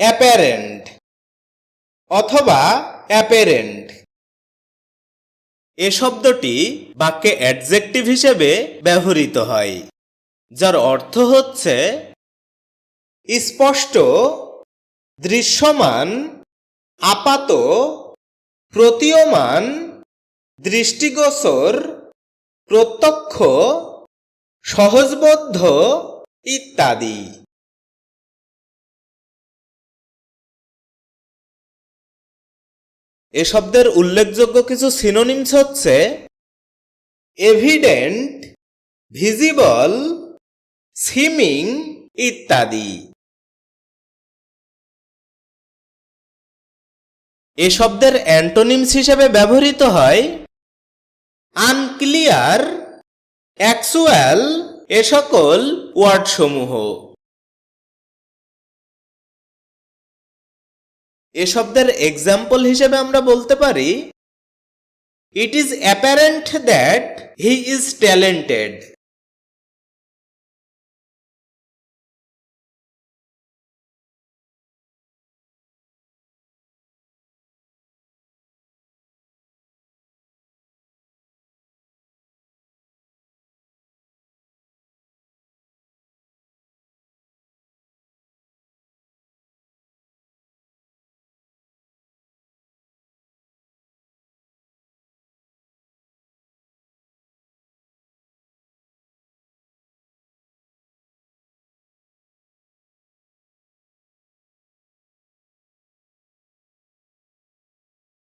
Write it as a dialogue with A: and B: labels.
A: Apparent অথবা apparent এ শব্দটি বাক্যে অ্যাডজেক্টিভ হিসেবে ব্যবহৃত হয়, যার অর্থ হচ্ছে স্পষ্ট, দৃশ্যমান, আপাত, প্রতীয়মান, দৃষ্টিগোচর, প্রত্যক্ষ সহজবদ্ধ ইত্যাদি। এ শব্দের উল্লেখযোগ্য কিছু সিনোনিমস হচ্ছে এভিডেন্ট ভিজিবল সিমিং ইত্যাদি। এ শব্দের অ্যান্টোনিমস হিসেবে ব্যবহৃত হয় আনক্লিয়ার অ্যাকচুয়াল এ সকল ওয়ার্ডসমূহ এ শব্দের এক্সাম্পল হিসেবে আমরা বলতে পারি it is apparent that he is talented